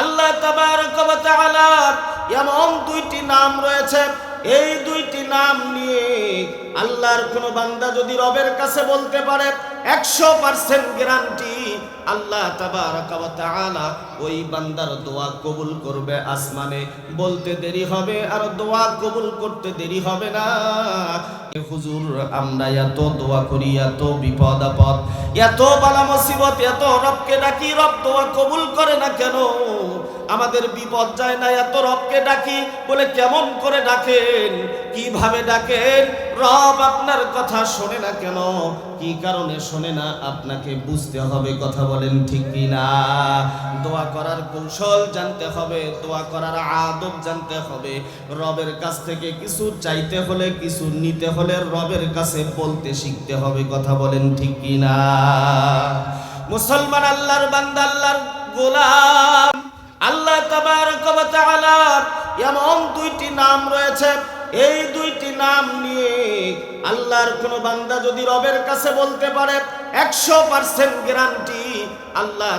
আল্লাহ তাবার এমন দুইটি নাম রয়েছে। এই দুইটি নাম নিয়ে আল্লাহর কোনো বান্দা যদি রবের কাছে বলতে পারে, একশো পার্সেন্ট গ্যারান্টি আল্লাহ তাআলা ওই বান্দার দোয়া কবুল করবে আসমানে। বলতে দেরি হবে আর দোয়া কবুল করতে দেরি হবে না। হুজুর, আমরা এত দোয়া করি, এত বিপদ আপদ, এত বালা মুসিবত, এত রবকে ডাকি, রব দোয়া কবুল করে না কেন? আমাদের বিপদ যায় না, এত রবকে ডাকি, বলে কেমন করে ডাকেন? কীভাবে ডাকেন? রব আপনার কথা শোনে না কেন? কি কারণে শোনে না? আপনাকে বুঝতে হবে কথা বলেন ঠিক কি না? দোয়া করার কৌশল জানতে হবে, দোয়া করার আদব জানতে হবে। রবের কাছ থেকে কিছু চাইতে হলে, কিছু নিতে হলে রবের কাছে বলতে শিখতে হবে কথা বলেন ঠিক কি না? মুসলমান আল্লাহর বান্দা, আল্লাহর গোলাম। আল্লাহ তাআলার এমন দুইটি নাম রয়েছে। এই দুইটি নাম নিয়ে আল্লাহর কোনো বান্দা যদি রবের কাছে বলতে পারে, একশো পার্সেন্ট গ্যারান্টি আল্লাহ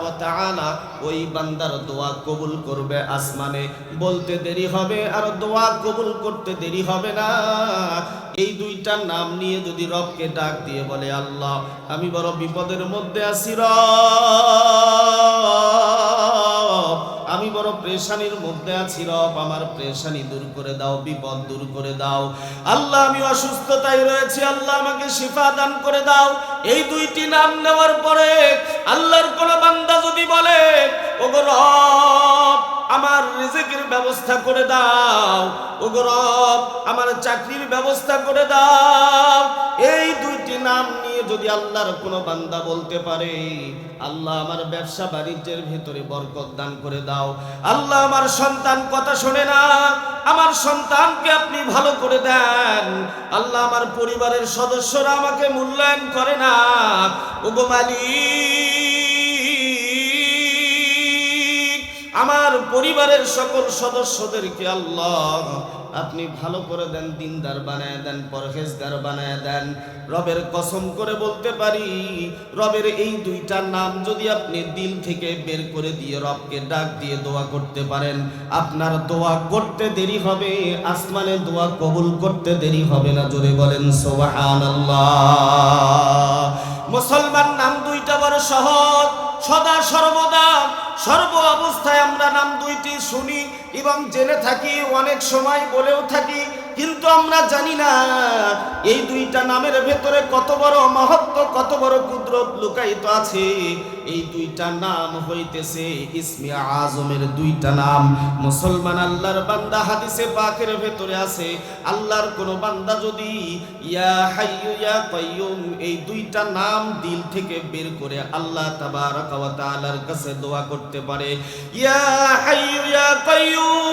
ওয়া ওই বান্দার দোয়া কবুল করবে আসমানে। বলতে দেরি হবে আর দোয়া কবুল করতে দেরি হবে না। এই দুইটা নাম নিয়ে যদি রবকে ডাক দিয়ে বলে, আল্লাহ, আমি বড় বিপদের মধ্যে আছি রব। প্রেশানির মধ্যে আছি, রব, আমার প্রেশানি দূর করে দাও, বিপদ দূর করে দাও। আল্লাহ, আমি অসুস্থতায় রয়েছি, আল্লাহ, আমাকে শিফা দান করে দাও। এই দুইটি নাম নেওয়ার পরে আল্লাহর কোন বান্দা যদি বলে, ওগো রব, আমার রিজিকের ব্যবস্থা করে দাও, ওগো রব, আমার চাকরির ব্যবস্থা করে দাও, এই দুইটি নাম যদি আল্লাহর কোনো বান্দা বলতে পারে, আল্লাহ আমার ব্যবসা বাণিজ্যের ভেতরে বরকত দান করে দাও। আল্লাহ আমার সন্তান কথা শোনে না, আমার সন্তানকে আপনি ভালো করে দেন। আল্লাহ আমার পরিবারের সদস্যরা আমাকে মূল্যায়ন করে না। ওগো মালিক, আমার পরিবারের সকল সদস্যদেরকে আল্লাহ আপনি ভালো করে দেন, দিনদার বানায় দেন, পরহেজগার বানায় দেন। রবের কসম করে বলতে পারি, রবের এই দুইটা নাম যদি আপনি দিল থেকে বের করে দিয়ে রবকে ডাক দিয়ে দোয়া করতে পারেন, আপনার দোয়া করতে দেরি হবে, আসমানে দোয়া কবুল করতে দেরি হবে না, জোরে বলেন, সুবহানাল্লাহ। মুসলমান নাম দুইটা বড় সহজ, সদা সর্বদা সর্ব অবস্থায় নাম শুনি এবং জেনে থাকি অনেক সময় বলেও থাকি কিন্তু আমরা জানি না, এই দুইটা নামের ভেতরে কত বড় মহত্ব, কত বড় কুদরত লুকায়িত আছে। এই দুইটা নাম হইতেছে ইসমে আজমের দুইটা নাম। মুসলমান আল্লাহর বান্দা হাদিসে পাকের ভেতরে আছে, আল্লাহর কোন বান্দা যদি ইয়া হাইয়ু ইয়া কাইয়ুম এই দুইটা নাম দিল থেকে বের করে আল্লাহ তাবারক ওয়া তাআলার কাছে দোয়া করতে পারে। ইয়া হাইয়ু ইয়া কাইয়ুম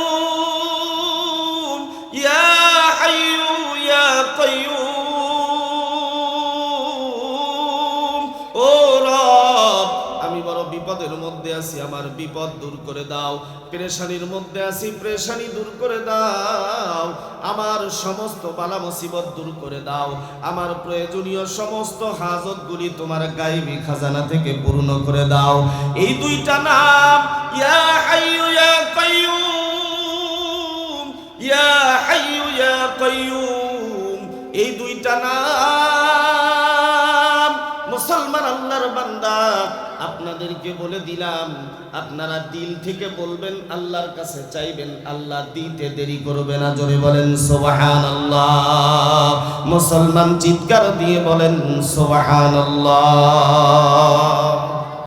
বিপদের মধ্যে আছি, আমার বিপদ দূর করে দাও। পেরেশানির মধ্যে আছি, পেরেশানি দূর করে দাও। আমার সমস্ত বালা মুসিবত দূর করে দাও। আমার প্রয়োজনীয় সমস্ত হাজতগুলি তোমার গায়েবী খাজানা থেকে পূর্ণ করে দাও। এই দুইটা নাম, ইয়া হাইয়ু, ইয়া কাইয়ুম, ইয়া হাইয়ু, ইয়া কাইয়ুম। এই দুইটা নাম আপনাদেরকে বলে দিলাম, আপনারা দিল থেকে বলবেন, আল্লাহর কাছে চাইবেন, আল্লাহ দিতে দেরি করবে না। জোরে বলেন সোবাহান আল্লাহ মুসলমান চিৎকার দিয়ে বলেন সোবাহান আল্লাহ